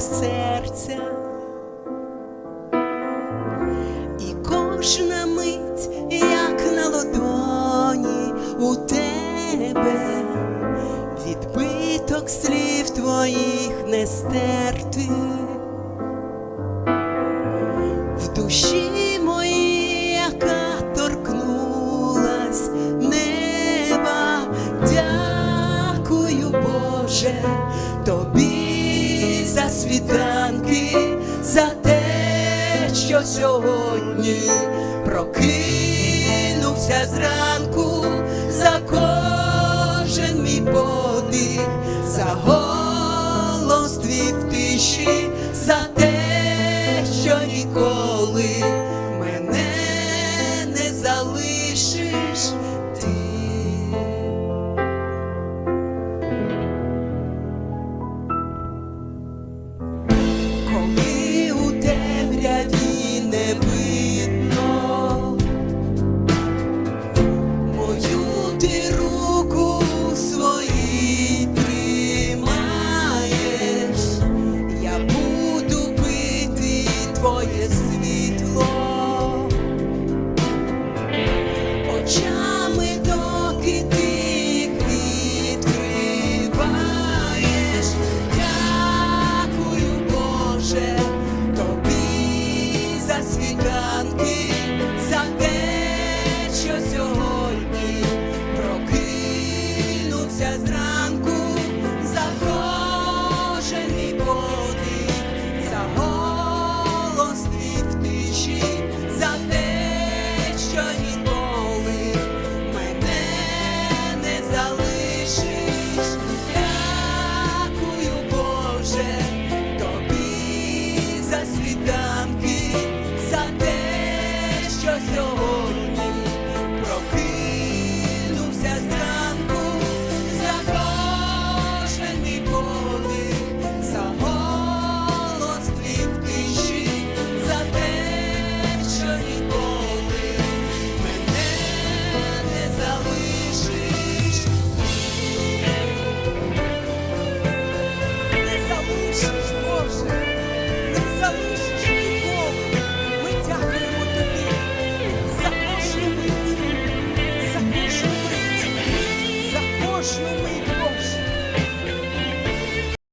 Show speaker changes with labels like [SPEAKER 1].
[SPEAKER 1] серця, і кожна мить, як на ладоні у тебе, відбиток слів твоїх не стерти. світанки за те, що сьогодні прокинувся зранку за кожен мій подих, за голос твій в тиші, за те, що ніколи мене не залишив. моє світло, очами доки ти відкриваєш, дякую, Боже, тобі за світанки, за те, що сьогодні. спішиш, дякую, Боже, тобі за світанки, за те, що сьогодні прокинувся зранку, за кожен мій подих, за голос твій тиші, за те, що ніколи.